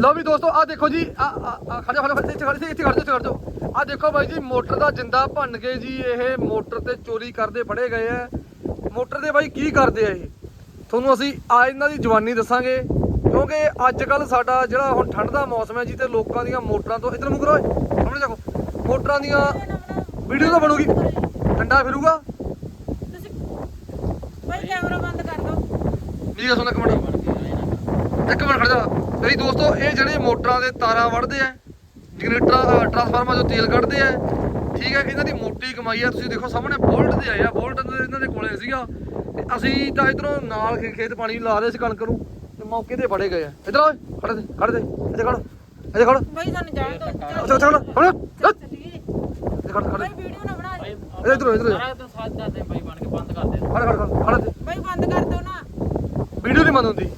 ਲਓ ਵੀ ਦੋਸਤੋ ਆ ਦੇਖੋ ਜੀ ਆ ਆ ਖੜੇ ਖੜੇ ਇੱਥੇ ਖੜੇ ਇੱਥੇ ਖੜੇ ਇੱਥੇ ਖੜੇ ਆ ਦੇਖੋ ਬਾਈ ਜੀ ਮੋਟਰ ਦਾ ਜਿੰਦਾ ਭੰਨ ਕੇ ਜੀ ਇਹ ਮੋਟਰ ਤੇ ਚੋਰੀ ਕਰਦੇ ਫੜੇ ਗਏ ਆ। ਮੋਟਰ ਦੇ ਬਾਈ ਕੀ ਕਰਦੇ ਆ ਇਹ? ਤੁਹਾਨੂੰ ਅਸੀਂ ਆ ਇਹਨਾਂ ਦੀ ਜਵਾਨੀ ਦੱਸਾਂਗੇ ਕਿਉਂਕਿ ਅੱਜ ਕੱਲ ਸਾਡਾ ਜਿਹੜਾ ਹੁਣ ਠੰਡ ਦਾ ਮੌਸਮ ਹੈ ਜੀ ਤੇ ਲੋਕਾਂ ਦੀਆਂ ਮੋਟਰਾਂ ਤੋਂ ਇਧਰ ਮੂੰਹ ਕਰੋ ਓਏ, ਸਾਹਮਣੇ ਦੇਖੋ ਮੋਟਰਾਂ ਦੀਆਂ ਵੀਡੀਓ ਤਾਂ ਬਣੂਗੀ। ਠੰਡਾ ਫਿਰੂਗਾ। ਤੁਸੀਂ ਭਾਈ ਕੈਮਰਾ ਬੰਦ ਕਰ ਦਿਓ। ਮੇਰੀ ਸੁਣ ਇੱਕ ਮਿੰਟ। ਇੱਕ ਮਿੰਟ ਖੜ ਜਾ। ਮੇਰੀ ਦੋਸਤੋ ਇਹ ਜਿਹੜੇ ਮੋਟਰਾਂ ਦੇ ਤਾਰਾਂ ਵੜਦੇ ਆ ਜਨਰੇਟਰ ਟਰਾਂਸਫਾਰਮਰ ਚੋਂ ਤੇਲ ਕੱਢਦੇ ਆ ਠੀਕ ਹੈ ਇਹਨਾਂ ਦੀ ਮੋਟੀ ਕਮਾਈ ਆ। ਤੁਸੀਂ ਦੇਖੋ ਸਾਹਮਣੇ ਬੋਲਟ ਦੇ ਆਏ ਆ ਬੋਲਟ ਦੇ ਇਹਨਾਂ ਦੇ ਕੋਲੇ ਸੀਗਾ। ਤੇ ਅਸੀਂ ਤਾਂ ਇਧਰੋਂ ਨਾਲ ਖੇਤ ਪਾਣੀ ਲਾ ਰਹੇ ਸੀ ਕਣਕ ਨੂੰ ਤੇ ਮੌਕੇ ਤੇ ਫੜੇ ਗਏ ਆ। ਇਧਰ ਓਏ ਖੜ ਦੇ ਖੜ ਦੇ ਇੱਥੇ ਖੜ ਇੱਥੇ ਖੜ ਭਾਈ ਸਾਨੂੰ ਜਾਣ ਦਿਓ। ਅੱਛਾ ਅੱਛਾ ਖੜ ਖੜ ਇੱਥੇ ਖੜ ਖੜ ਵੀਡੀਓ ਨਾ ਬਣਾ ਇੱਧਰ ਇੱਧਰ ਇੱਧਰ ਸਾਰਾ ਦਿਨ ਸਾਥ ਕਰਦੇ ਭਾਈ ਬਣ ਕੇ ਬੰਦ ਕਰ ਦੇ ਖੜ ਖੜ ਖੜ ਖੜ ਦੇ ਬੰਦ ਕਰ ਦਿਓ ਨਾ। ਵੀਡੀਓ ਨਹੀਂ ਬੰਦ ਹੁੰਦੀ।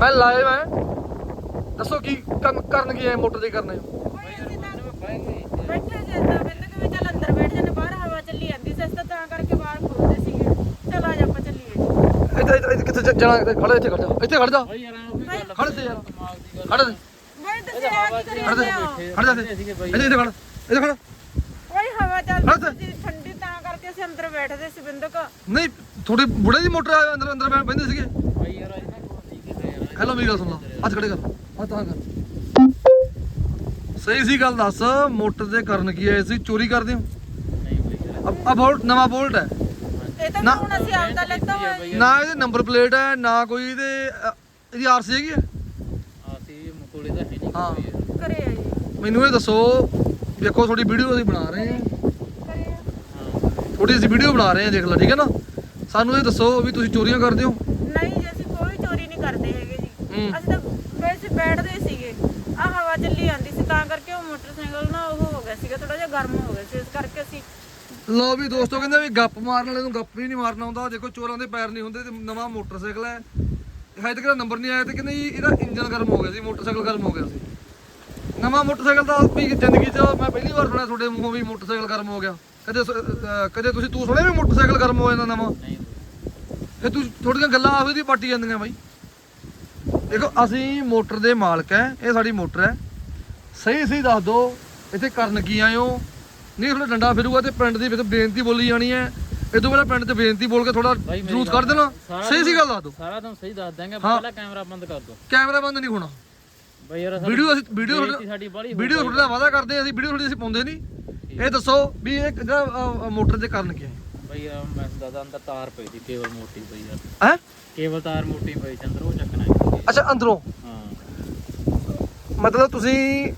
ਮੈਂ ਲਾਈਵ ਹੈ ਦੱਸੋ ਕੀ ਕੰਮ ਕਰਨ ਕੀ ਹੈ ਮੋਟਰ ਦੇ ਕਰਨੇ? ਤਾਂ ਬੈਠੇ ਜਾਂਦਾ ਬਿੰਦ ਕਿ ਵੀ ਚੱਲ ਅੰਦਰ ਬੈਠ ਜਾਂਦੇ ਬਾਹਰ ਹਵਾ ਚੱਲੀ ਜਾਂਦੀ ਸੀ ਅਸੀਂ ਤਾਂ ਤਾਂ ਕਰਕੇ ਬਾਹਰ ਖੋਲਦੇ ਸੀਗੇ। ਚਲ ਆ ਜਾ ਆਪਾਂ ਚੱਲੀਏ। ਇੱਥੇ ਇੱਥੇ ਇੱਥੇ ਕਿੱਥੇ ਚ- ਜਾਣਾ ਇੱਥੇ ਖੜ ਇੱਥੇ ਖੜ ਜਾ ਇੱਥੇ ਖੜ ਜਾ। ਭਾਈ ਯਾਰ ਉਹ ਵੀ ਗੱਲ ਖੜ ਦੇ ਯਾਰ। ਕਮਾਲ ਦੀ। ਗੱਲ ਖੜ ਦੇ ਭਾਈ ਤੁਸੀਂ ਆ ਕੀ ਕਰੀ ਖੜ ਦੇ। ਜਾਂਦੇ ਹੋ? ਖੜ ਜਾ ਇੱਥੇ। ਸੀਗੇ ਭਾਈ ਇੱਥੇ ਇੱਥੇ ਖੜ ਇੱਥੇ ਖੜ ਭਾਈ ਹਵਾ ਖੜ ਚੱਲਦੀ ਤੇ। ਸੀ ਠੰਡੀ ਤਾਂ ਕਰਕੇ ਅਸੀਂ ਅੰਦਰ ਬੈਠਦੇ ਸੀ ਬਿੰਦਕ। ਨਹੀਂ ਥੋੜੀ ਬੁੜੇ ਦੀ ਮੋਟਰ ਆ ਅੰਦਰ ਅੰਦਰ ਬੈ- ਬਹਿੰਦੇ ਸੀਗੇ। ਹੈਲੋ ਮੇਰੀ ਗੱਲ ਸੁਣ ਲਾ। ਹੱਥ ਖੜੇ ਕਰ ਤਾਂ ਕਰ। ਸਹੀ ਸੀ ਗੱਲ ਦੱਸ ਮੋਟਰ ਦੇ ਕਰਨ ਕੀ ਆਏ ਸੀ? ਚੋਰੀ ਕਰਦੇ ਹੋ? ਆ- ਆ ਬੋਲਟ ਨਵਾਂ ਬੋਲਟ ਹੈ। ਇਹ ਤਾਂ ਨਾ। ਹੁਣ ਅਸੀਂ ਆਪਦਾ ਲੈਤਾ ਹੋਇਆ ਜੀ। ਨਾ ਇਹਦੇ ਨੰਬਰ ਪਲੇਟ ਹੈ ਨਾ ਕੋਈ ਇਹਦੇ ਅ, ਇਹਦੀ ਆਰਸੀ ਹੈਗੀ ਹੈ? ਆਸੀ ਮੁਕੋਲੇ ਦਾ ਹੈ ਨਹੀਂ ਹਾਂ। ਕੋਈ। ਯਾਰ ਆ ਜੀ ਮੈਨੂੰ ਇਹ ਦੱਸੋ ਦੇਖੋ ਤੁਹਾਡੀ ਵੀਡੀਓ ਅਸੀਂ ਬਣਾ ਰਹੇ ਹਾਂ। ਆ। ਹਾਂ ਥੋੜੀ ਅਸੀਂ ਵੀਡੀਓ ਬਣਾ ਰਹੇ ਹਾਂ ਦੇਖ ਲਓ ਠੀਕ ਹੈ ਨਾ? ਸਾਨੂੰ ਇਹ ਦੱਸੋ ਵੀ ਤੁਸੀਂ ਚੋਰੀਆਂ ਕਰਦੇ ਹੋ? ਨਹੀਂ ਜੀ ਅਸੀਂ ਕੋਈ ਚੋਰੀ ਨਹੀਂ ਕਰਦੇ ਹੈਗੇ ਜੀ। ਹੂੰ। ਅਸੀਂ ਤਾਂ ਬੈਠਦੇ ਸੀਗੇ। ਆ ਹਵਾ ਚੱਲੀ ਜਾਂਦੀ ਸੀ ਤਾਂ ਕਰਕੇ ਉਹ ਮੋਟਰਸਾਈਕਲ ਨਾ ਉਹ ਹੋ ਗਿਆ ਸੀਗਾ ਥੋੜਾ ਜਿਹਾ ਗਰਮ ਹੋ ਗਿਆ ਸੀ ਇਸ ਕਰਕੇ ਅਸੀਂ ਲੋ ਵੀ ਦੋਸਤੋ ਕਹਿੰਦੇ ਵੀ ਗੱਪ ਮਾਰਨ ਵਾਲੇ ਨੂੰ ਗੱਪ ਵੀ ਨਹੀਂ ਮਾਰਨਾ ਆਉਂਦਾ। ਦੇਖੋ ਚੋਰਾਂ ਦੇ ਪੈਰ ਨਹੀਂ ਹੁੰਦੇ ਤੇ ਨਵਾਂ ਮੋਟਰਸਾਈਕਲ ਹੈ। ਹਜੇ ਤੱਕ ਨੰਬਰ ਨਹੀਂ ਆਇਆ ਤੇ ਕਹਿੰਦੇ ਜੀ ਇਹਦਾ ਇੰਜਨ ਗਰਮ ਹੋ ਗਿਆ ਸੀ ਮੋਟਰਸਾਈਕਲ ਗਰਮ ਹੋ ਗਿਆ ਸੀ। ਨਵਾਂ ਮੋਟਰਸਾਈਕਲ ਦਾ ਵੀ ਜ਼ਿੰਦਗੀ 'ਚ ਮੈਂ ਪਹਿਲੀ ਵਾਰ ਸੁਣਿਆ ਤੁਹਾਡੇ ਮੂੰਹੋਂ ਵੀ ਮੋਟਰਸਾਈਕਲ ਗਰਮ ਹੋ ਗਿਆ। ਕਦੇ ਕਦੇ ਤੁਸੀਂ ਤੂੰ ਸੁਣਿਆ ਵੀ ਮੋਟਰਸਾਈਕਲ ਗਰਮ ਹੋ ਜਾਂਦਾ ਨਵਾਂ? ਨਹੀਂ। ਫਿਰ ਤੂੰ ਥੋੜੀਆਂ ਗੱਲਾਂ ਆਹੋ ਦੀ ਪਾਟੀ ਜਾਂਦੀਆਂ ਬਾਈ। ਦੇਖੋ ਅਸੀਂ ਮੋਟਰ ਦੇ ਮਾਲਕ ਹੈ ਇਹ ਸਾਡੀ ਮੋਟਰ ਹੈ ਸਹੀ ਸਹੀ ਦੱਸ ਦਿਓ ਇੱਥੇ ਕਰਨ ਕੀ ਆਏ ਹੋ? ਨਹੀਂ ਥੋੜਾ ਡੰਡਾ ਫਿਰੂਗਾ ਤੇ ਪਿੰਡ ਦੀ ਵਿੱਚ ਬੇਨਤੀ ਬੋਲੀ ਜਾਣੀ ਇਹ ਤੋਂ ਪਹਿਲਾਂ ਪਿੰਡ 'ਚ ਬੇਨਤੀ ਬੋਲ ਕੇ ਥੋੜਾ ਗੱਲ ਕੱਢ ਦੇਣਾ। ਸਹੀ ਸੀ ਦਿਨ- ਗੱਲ ਦੱਸ ਦਿਓ ਸਾਰਾ ਦਿਨ ਸਹੀ ਦੱਸ ਦਾਂਗੇ। ਪਹਿਲਾਂ ਕੈਮਰਾ ਬੰਦ ਕਰ ਦੋ ਕੈਮਰਾ ਬੰਦ ਨਹੀਂ ਹੋਣਾ। ਭਾਈ ਯਾਰ ਵੀਡੀਓ ਅਸੀਂ ਵੀਡੀਓ ਸਾਡੀ ਹੋ ਵੀਡੀਓ। ਤੁਹਾਡੇ ਨਾਲ ਵਾਅਦਾ ਕਰਦੇ ਅਸੀਂ ਵੀਡੀਓ ਤੁਹਾਡੀ ਅਸੀਂ ਪਾਉਂਦੇ ਨਹੀਂ। ਇਹ ਦੱਸੋ ਵੀ ਇਹ ਜਿਹੜਾ ਮੋਟਰ ਦੇ ਕਾਰਨ ਕੀ ਹੈ ਭਾਈ ਯਾਰ ਮੈਂ ਦਾਦਾ ਅੰਦਰ ਤਾਰ ਪਈ ਸੀ ਕੇਬਲ ਮੋਟੀ ਪਈ ਯਾਰ ਹੈ? ਕੇਬਲ ਤਾਰ ਮੋਟੀ ਪਈ ਉਹ ਚੱਕਣਾ ਅੱਛਾ, ਅੰਦਰੋਂ। ਮਤਲਬ ਤੁਸੀਂ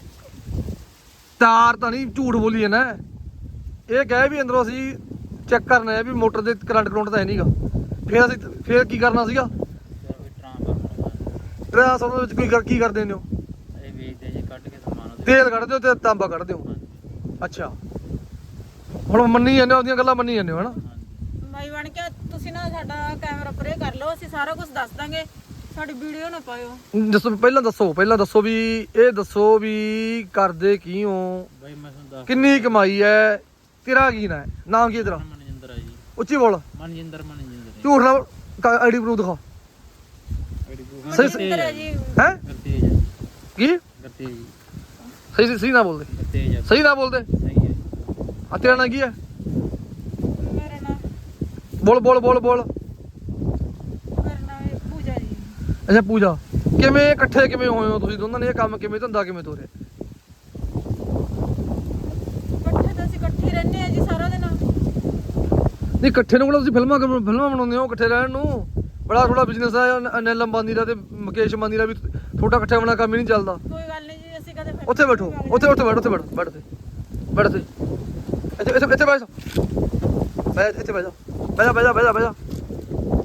ਤਾਰ ਤਾਂ ਨਹੀਂ, ਝੂਠ ਬੋਲੀ ਹੈ ਨਾ ਇਹ ਕਹੇ ਵੀ ਅੰਦਰੋਂ ਅਸੀਂ ਚੈੱਕ ਕਰਨਾ ਹੈ ਵੀ ਮੋਟਰ ਦੇ ਕਰੰਟ ਕਰੰਟ ਤਾਂ ਹੈ ਨਹੀਂਗਾ ਫਿਰ ਅਸੀਂ, ਫਿਰ ਕੀ ਕਰਨਾ ਸੀਗਾ? ਟ੍ਰਾਂਸਫਾਰਮਰ ਵਿੱਚ ਕੋਈ ਕੀ ਕਰਦੇ ਨੇ ਹੋ? ਇਹ ਵੇਚਦੇ ਜੇ ਕੱਢ ਕੇ ਸਮਾਨ ਉਹਦੇ ਤੇਲ ਕੱਢਦੇ ਹੋ ਤੇ ਤਾਂਬਾ ਕੱਢਦੇ ਹੋ ਅੱਛਾ। ਹੁਣ ਮੰਨੀ ਜਾਂਦੇ ਹੋ, ਉਹਦੀਆਂ ਗੱਲਾਂ ਮੰਨੀ ਜਾਂਦੇ ਹੋ, ਹਨਾ? ਬਾਈ ਬਣ ਕੇ ਤੁਸੀਂ ਨਾ ਸਾਡਾ ਕੈਮਰਾ ਪਰੇ ਕਰ ਲਓ, ਅਸੀਂ ਸਾਰਾ ਕੁਝ ਦੱਸ ਦਾਂਗੇ। ਸਾਡੀ ਵੀਡੀਓ ਨਾ ਪਾਇਓ। ਦੱਸੋ ਪਹਿਲਾਂ ਦੱਸੋ ਪਹਿਲਾਂ ਦੱਸੋ ਵੀ ਇਹ ਦੱਸੋ ਵੀ ਕਰਦੇ ਕੀ ਹੋ ਭਾਈ ਮੈਂ ਤੁਹਾਨੂੰ ਦੱਸ ਕਿੰਨੀ ਕਮਾਈ ਹੈ? ਤੇਰਾ ਕੀ ਨਾ ਹੈ? ਨਾਮ ਕੀ ਹੈ ਤੇਰਾ? ਮਨਜਿੰਦਰ ਆ ਜੀ। ਉੱਚੀ ਬੋਲ। ਮਨਜਿੰਦਰ ਮਨਜਿੰਦਰ ਝੂਠ ਨਾ ਆਈਡੀ ਪ੍ਰੂਫ ਦਿਖਾ। ਸਹੀ- ਮਨਜਿੰਦਰ ਹੈ ਜੀ। ਹੈ? ਗਰਤੇਜ ਹੈ ਕੀ? ਗਰਤੇਜ ਜੀ। ਸਹੀ ਸਹੀ ਨਾ ਬੋਲਦੇ। ਗਰਤੇਜ ਸਹੀ ਨਾ ਬੋਲਦੇ। ਸਹੀ ਹੈ ਆ ਤੇਰਾ ਨਾਂ ਕੀ ਹੈ? ਮੇਰਾ ਨਾਮ ਬੋਲ ਬੋਲ ਬੋਲ ਬੋਲ ਮੇਰਾ ਨਾਮ ਹੈ ਪੂਜਾ ਜੀ ਅੱਛਾ ਪੂਜਾ ਕਿਵੇਂ ਇਕੱਠੇ ਕਿਵੇਂ ਹੋਏ ਹੋ ਤੁਸੀਂ ਦੋਨਾਂ ਨੇ? ਇਹ ਕੰਮ ਕਿਵੇਂ ਧੰਦਾ ਕਿਵੇਂ ਤੋਰਿਆ? ਇਕੱਠੇ ਤਾਂ ਅਸੀਂ ਇਕੱਠੇ ਰਹਿੰਦੇ ਆ ਜੀ ਸਾਰਾ ਦਿਨ। ਨਹੀਂ ਇਕੱਠੇ ਨੂੰ ਕੋਲ ਤੁਸੀਂ ਫਿਲਮਾਂ ਕਿਵੇਂ- ਫਿਲਮਾਂ ਬਣਾਉਂਦੇ ਹੋ ਇਕੱਠੇ ਰਹਿਣ ਨੂੰ? ਬੜਾ ਥੋੜਾ ਬਿਜ਼ਨਸ ਅਨ- ਅਨਿਲ ਅੰਬਾਨੀ ਦਾ ਤੇ ਮੁਕੇਸ਼ ਅੰਬਾਨੀ ਦਾ ਵੀ ਥੋੜਾ ਇਕੱਠੇ ਬਣਾ ਕੰਮ ਹੀ ਨਹੀਂ ਚੱਲਦਾ। ਕੋਈ ਗੱਲ ਨਹੀਂ ਜੀ ਅਸੀਂ ਕਦੇ ਫਿਰ- ਉੱਥੇ ਬੈਠੋ ਉੱਥੇ ਉੱਥੇ ਬੈਠੋ ਉੱਥੇ ਬੈਠੋ ਬੈਠ ਤੇ ਬੈਠ ਤੇ ਇੱਥੇ ਇੱਥੇ ਇੱਥੇ ਬੈਠ ਬੈਠ ਇੱਥੇ ਬੈਠ ਜਾ ਬੈਠ ਜਾ ਬੈਠ ਜਾ ਬੈਠ ਜਾ ਬੈਠ ਜਾ।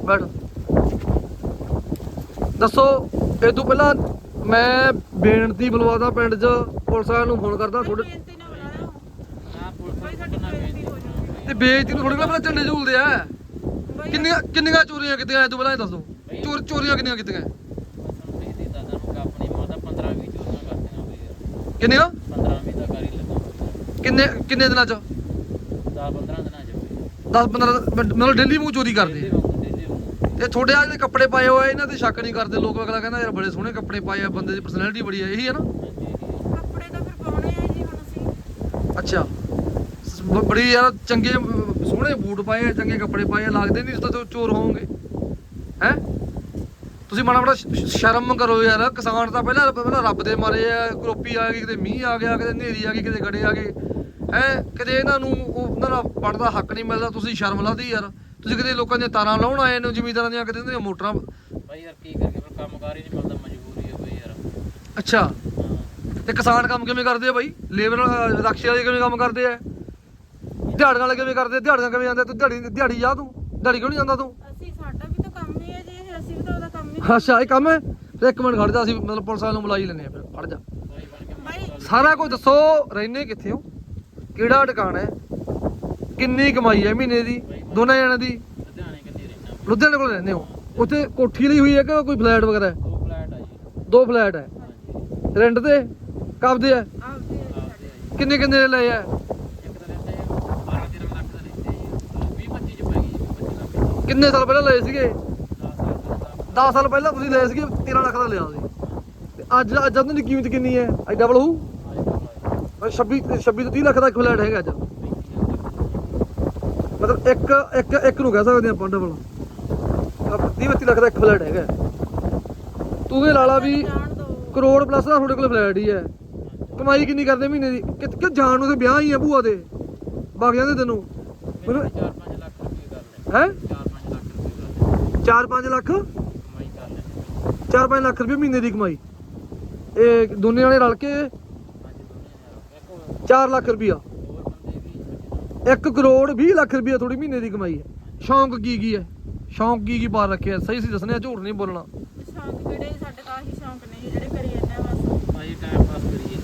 ਬੈਠ। ਦੱਸੋ ਇਹ ਤੋਂ ਪਹਿਲਾਂ ਮੈਂ ਬੇਨਤੀ ਬੁਲਵਾਦਾ ਪਿੰਡ 'ਚ ਪੁਲਿਸ ਵਾਲਿਆਂ ਨੂੰ ਫੋਨ ਕਰਦਾ ਬੇਨਤੀ ਨਾ ਨਾ ਭਾਈ ਸਾਡੀ ਹੋ ਜਾਊਗੀ ਤੇ ਬੇਇੱਜ਼ਤੀ ਨੂੰ ਥੋੜੇ ਪਹਿਲਾਂ ਝੰਡੇ ਝੂਲਦੇ ਆ। ਬਾਈ ਕਿੰਨੀਆਂ ਕਿੰਨੀਆਂ ਚੋਰੀਆਂ ਕੀਤੀਆਂ ਇਹ ਤੋਂ ਪਹਿਲਾਂ ਇਹ ਦੱਸੋ। ਚੋਰ ਚੋਰੀਆਂ ਕਿੰਨੀਆਂ ਕੀਤੀਆਂ? ਸਾਨੂੰ ਨਹੀਂ ਦਾਦਾ ਨੂੰ ਆਪਣੀ ਮਾਤਾ 15 20 ਚੋਰੀਆਂ ਕਰਦੀਆਂ ਹੋਈ ਯਾਰ ਕਿੰਨੀਆਂ? 15 20 ਦਾ ਕਰ ਹੀ ਲੱਗਾ ਕਿੰਨੇ ਕਿੰਨੇ ਦਿਨਾਂ 'ਚ? 10 15 ਦਿਨਾਂ ਚ। ਹੋਈ 10 15 ਮਤਲਬ ਡੇਲੀ ਮੂੰਹ ਚੋਰੀ ਕਰਦੇ। ਆ। ਇਹ ਤੁਹਾਡੇ ਆ ਜਿਹੜੇ ਕੱਪੜੇ ਪਾਏ ਹੋਏ ਆ, ਇਹਨਾਂ ਤੇ ਸ਼ੱਕ ਨਹੀਂ ਕਰਦੇ ਲੋਕ। ਅਗਲਾ ਕਹਿੰਦਾ ਯਾਰ ਬੜੇ ਸੋਹਣੇ ਕੱਪੜੇ ਪਾਏ ਆ ਬੰਦੇ ਦੀ ਪਰਸਨੈਲਿਟੀ ਬੜੀ ਆ ਇਹੀ ਹੈ ਨਾ। ਕੱਪੜੇ ਤਾਂ ਫਿਰ ਪਾਉਣੇ ਆ ਜੀ ਹੁਣ ਅਸੀਂ। ਅੱਛਾ। ਸ- ਬ- ਬੜੀ ਯਾਰ ਚੰਗੇ ਅਮ, ਸੋਹਣੇ ਬੂਟ ਪਾਏ ਆ ਚੰਗੇ ਕੱਪੜੇ ਪਾਏ ਆ ਲੱਗਦੇ ਨਹੀਂ ਤੋਂ ਚੋਰ ਹੋਵੋਗੇ ਹੈ? ਤੁਸੀਂ ਮਾੜਾ ਮਾੜਾ ਸ਼- ਸ਼ਰਮ ਕਰੋ ਯਾਰ। ਕਿਸਾਨ ਤਾਂ ਪਹਿਲਾਂ ਪਹਿਲਾਂ ਰੱਬ ਦੇ ਮਾਰੇ ਆ ਗਰੋਪੀ ਆ ਗਈ ਕਿਤੇ ਮੀਂਹ ਆ ਗਿਆ ਕਿਤੇ ਹਨੇਰੀ ਆ ਗਈ ਕਿਤੇ ਗੜੇ ਆ ਗਏ। ਹੈ? ਕਿਤੇ ਇਹਨਾਂ ਨੂੰ ਉਹ- ਉਹਨਾਂ ਦਾ ਪੜਦਾ ਹੱਕ ਨਹੀਂ ਮਿਲਦਾ ਤੁਸੀਂ ਸ਼ਰਮ ਲਾਦੀ ਯਾਰ। ਤੁਸੀਂ ਕਿਤੇ ਲੋਕਾਂ ਦੀਆਂ ਤਾਰਾਂ ਲਾਉਣ ਆਏ ਨੇ ਜ਼ਮੀਂਦਾਰਾਂ ਦੀਆਂ ਕਿਤੇ ਉਹਨਾਂ ਦੀਆਂ ਮੋਟਰਾਂ? ਬਾਈ ਯਾਰ ਕੀ ਕਰੀਏ ਫਿਰ ਕੰਮਕਾਰ ਹੀ ਨਹੀਂ ਮਿਲਦਾ ਮਜਬੂਰੀ ਹੈ ਬਈ ਯਾਰ। ਅੱਛਾ। ਤੇ ਕਿਸਾਨ ਕੰਮ ਕਿਵੇਂ ਕਰਦੇ ਆ ਬਾਈ? ਲੇਬਰ ਰਕਸ਼ੇ ਵਾਲੇ ਕਿਵੇਂ ਕੰਮ ਕਰਦੇ ਆ? ਦਿਹਾੜੀਆਂ ਵਾਲੇ ਕਿਵੇਂ ਕਰਦੇ ਆ? ਦਿਹਾੜੀਆਂ ਕਿਵੇਂ ਜਾਂਦੇ ਤੂੰ ਦਿਹਾੜੀ ਦਿਹਾੜੀ ਜਾ ਤੂੰ। ਦਿਹਾੜੀ ਕਿਉਂ ਨਹੀਂ ਜਾਂਦਾ ਤੂੰ? ਅਸੀਂ ਸਾਡਾ ਵੀ ਤਾਂ ਕੰਮ ਹੀ ਹੈ ਜੀ ਇਹ ਅਸੀਂ ਵੀ ਤਾਂ ਉਹਦਾ ਕੰਮ ਹੀ ਅੱਛਾ ਇਹ ਕੰਮ ਹੈ? ਫਿਰ ਇੱਕ ਮਿੰਟ ਖੜ ਜਾ ਅਸੀਂ ਮਤਲਬ ਪੁਲਿਸ ਵਾਲਿਆਂ ਨੂੰ ਬੁਲਾ ਹੀ ਲੈਨੇ ਆ ਫਿਰ ਖੜ ਜਾ। ਸਾਰਾ ਕੁਝ ਦੱਸੋ ਰਹਿੰਦੇ ਕਿੱਥੇ ਹੋ? ਕਿਹੜਾ ਦੁਕਾਨ ਹੈ? ਕਿੰਨੀ ਕਮਾਈ ਹੈ ਮਹੀਨੇ ਦੀ? ਦੋਨਾਂ ਜਣਿਆਂ ਦੀ? ਲੁਧਿਆਣੇ ਕਿੰਨੀ ਰਹਿਣਾ ਲੁਧਿਆਣੇ ਕੋਲ ਰਹਿੰਦੇ ਹੋ? ਉੱਥੇ ਕੋਠੀ ਲਈ ਹੋਈ ਹੈ ਕਿ ਕੋਈ ਫਲੈਟ ਵਗੈਰਾ ਹੈ? ਦੋ ਫਲੈਟ ਆ ਜੀ। ਦੋ ਫਲੈਟ ਹੈ। ਰੈਂਟ ਤੇ? ਕਬਦੇ ਹੈ? ਆਪਦੇ ਆ ਕਿੰਨੇ ਕਿੰਨੇ ਦੇ ਲਏ ਆ? ਇੱਕ ਤਾਂ ਰਹਿੰਦੇ 12 13 ਲੱਖ ਦਾ ਰਹਿੰਦੇ ਜੀ। 20 25 ਚ ਪੈ ਗਈ 25 ਲੱਖ ਦਾ। ਕਿੰਨੇ ਸਾਲ ਪਹਿਲਾਂ ਲਏ ਸੀਗੇ? 10 ਸਾਲ 10 ਸਾਲ ਪਹਿਲਾਂ ਤੁਸੀਂ ਲਏ ਸੀਗੇ 13 ਲੱਖ ਦਾ ਲਿਆ ਸੀ। ਤੇ ਅੱਜ ਅੱਜ ਉਹਨਾਂ ਦੀ ਕੀਮਤ ਕਿੰਨੀ ਹੈ? ਅੱਜ ਡਬਲ ਹੋਊ? ਦਾ 26 26 ਤੋਂ 30 ਲੱਖ ਦਾ ਇੱਕ ਫਲੈਟ ਹੈਗਾ ਅੱਜ। ਮਤਲਬ ਇੱਕ ਇੱਕ ਇੱਕ ਨੂੰ ਕਹਿ ਸਕਦੇ ਆਪਾਂ ਡਬਲ 30 32 ਲੱਖ ਦਾ ਇੱਕ ਫਲੈਟ ਹੈਗਾ। ਤੂੰ ਇਹ ਲਾਲਾ ਵੀ ਕਰੋੜ ਪਲੱਸ ਦਾ ਤੁਹਾਡੇ ਕੋਲ ਫਲੈਟ ਹੀ ਹੈ। ਕਮਾਈ ਕਿੰਨੀ ਕਰਦੇ ਮਹੀਨੇ ਦੀ? ਕਿ ਕਿ ਜਾਣ ਨੂੰ ਤੇ ਵਿਆਹ ਹੀ ਆ ਭੂਆ ਦੇ। ਵਗ ਜਾਂਦੇ ਤੈਨੂੰ। ਮੈਨੂੰ 4-5 ਲੱਖ ਰੁਪਏ ਕਰ ਲੈ ਹੈ? 4-5 ਲੱਖ? 4-5 ਲੱਖ ਕਮਾਈ ਕਰ ਲੈ 4-5 ਲੱਖ ਰੁਪਏ ਮਹੀਨੇ ਦੀ ਕਮਾਈ। ਇਹ ਦੋਨੇ ਵਾਲੇ ਰਲ ਕੇ ਹਾਂਜੀ 4 ਲੱਖ ਰੁਪਈਆ 1 ਕਰੋੜ 20 ਲੱਖ ਰੁਪਈਆ ਥੋੜੀ ਮਹੀਨੇ ਦੀ ਕਮਾਈ ਹੈ। ਸ਼ੌਂਕ ਕੀ ਕੀ ਹੈ? ਸ਼ੌਂਕ ਕੀ ਕੀ ਪਾ ਰੱਖਿਆ? ਸਹੀ ਸੀ ਦੱਸਣੇ ਝੂਠ ਨਹੀਂ ਬੋਲਣਾ। ਸ਼ੌਂਕ ਕਿਹੜੇ? ਸਾਡੇ ਤਾਂ ਆਹੀ ਸ਼ੌਂਕ ਨੇ ਜੀ, ਜਿਹੜੇ ਕਰੀ ਜਾਂਦੇ ਆ ਬਸ। ਭਾਈ ਟਾਈਮ ਪਾਸ ਕਰੀਏ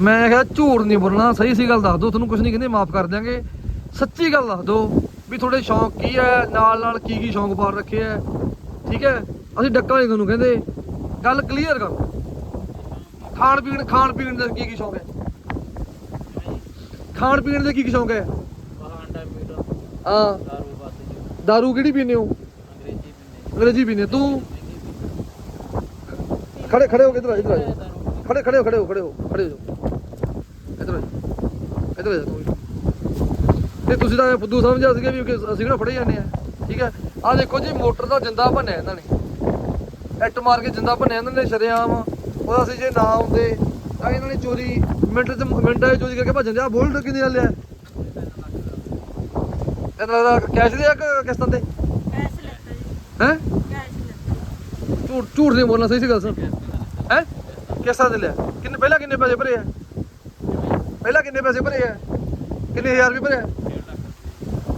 ਮੈਂ ਕਿਹਾ ਝੂਠ ਨਹੀਂ ਬੋਲਣਾ ਸਹੀ ਸੀ ਗੱਲ ਦੱਸ ਦਿਓ ਤੁਹਾਨੂੰ ਕੁਝ ਨਹੀਂ ਕਹਿੰਦੇ ਮਾਫ ਕਰ ਦਿਆਂਗੇ। ਸੱਚੀ ਗੱਲ ਦੱਸ ਦਿਓ ਵੀ ਤੁਹਾਡੇ ਸ਼ੌਂਕ ਕੀ ਹੈ ਨਾਲ ਨਾਲ ਕੀ ਕੀ ਸ਼ੌਂਕ ਪਾ ਰੱਖੇ ਹੈ। ਠੀਕ ਹੈ? ਅਸੀਂ ਡੱਕਾ ਨਹੀਂ ਤੁਹਾਨੂੰ ਕਹਿੰਦੇ। ਗੱਲ ਕਲੀਅਰ ਕਰੋ ਖਾਣ ਪੀਣ ਖਾਣ ਪੀਣ ਦਾ ਕੀ ਕੀ ਸ਼ੌਂਕ ਹੈ? ਖਾਣ ਪੀਣ ਦੇ ਕੀ ਸ਼ੌਂਕ ਹੈ? ਬਾਹਰ ਮੀਟ ਹਾਂ। ਦਾਰੂ ਬਾਤ ਜੀ ਕਿਹੜੀ ਪੀਂਦੇ ਹੋ? ਅੰਗਰੇਜ਼ੀ ਪਿੰਨੇ ਅੰਗਰੇਜ਼ੀ ਪੀਂਦੇ। ਤੂੰ? ਖੜੇ ਖੜੇ ਹੋ ਕੇ ਇਧਰ ਇਧਰ ਆ ਜਾਓ। ਖੜੇ ਖੜੇ ਹੋ ਖੜੇ ਹੋ ਖੜੇ ਹੋ ਖੜੇ ਹੋ ਜਾਓ। ਇੱਧਰ ਆ ਜਾਓ। ਇੱਧਰ ਆ ਜਾ ਤੂੰ ਤੇ ਤੁਸੀਂ ਤਾਂ ਐਂ ਫੁੱਦੂ ਸਮਝਿਆ ਸੀਗੇ ਵੀ ਕਿ ਅਸੀਂ ਕਿਹੜਾ ਫੜੇ ਜਾਂਦੇ ਆ। ਠੀਕ ਹੈ? ਆ ਦੇਖੋ ਜੀ, ਮੋਟਰ ਦਾ ਜਿੰਦਾ ਭੰਨਿਆ ਇਹਨਾਂ ਨੇ। ਇੱਟ ਮਾਰ ਕੇ ਜਿੰਦਾ ਭੰਨਿਆ ਇਹਨਾਂ ਨੇ, ਸ਼ਰੇਆਮ। ਉਹਦਾ ਅਸੀਂ ਜੇ ਨਾ ਆਉਂਦੇ ਤਾਂ ਇਹਨਾਂ ਨੇ ਚੋਰੀ ਮਿੰਟ ਚ ਮਿੰਟਾਂ 'ਚ ਚੋਰੀ ਕਰਕੇ ਭੱਜਣ ਦਿਆ ਬੋਲਟ ਕਿੰਨੇ ਦਾ ਲਿਆ? ਇਹਨਾਂ ਦਾ ਕੈਸ਼ ਲਿਆ ਕਿ ਕਿਸ਼ਤਾਂ ਤੇ? ਕੈਸ਼ ਲੈਤਾ ਜੀ। ਹੈ? ਕੈਸ਼ ਲੈਤਾ ਝੂਠ ਝੂਠ ਨਹੀਂ ਬੋਲਣਾ ਸਹੀ ਸੀ ਗੱਲ ਸਰ ਹੈ? ਕਿਸ਼ਤਾਂ ਤੇ ਲਿਆ। ਕਿੰਨੇ ਪਹਿਲਾਂ ਕਿੰਨੇ ਪੈਸੇ ਭਰੇ ਆ? ਪਹਿਲਾਂ ਕਿੰਨੇ ਪੈਸੇ ਭਰੇ ਆ? ਕਿੰਨੇ ਹਜ਼ਾਰ ਭਰੇ ਆ?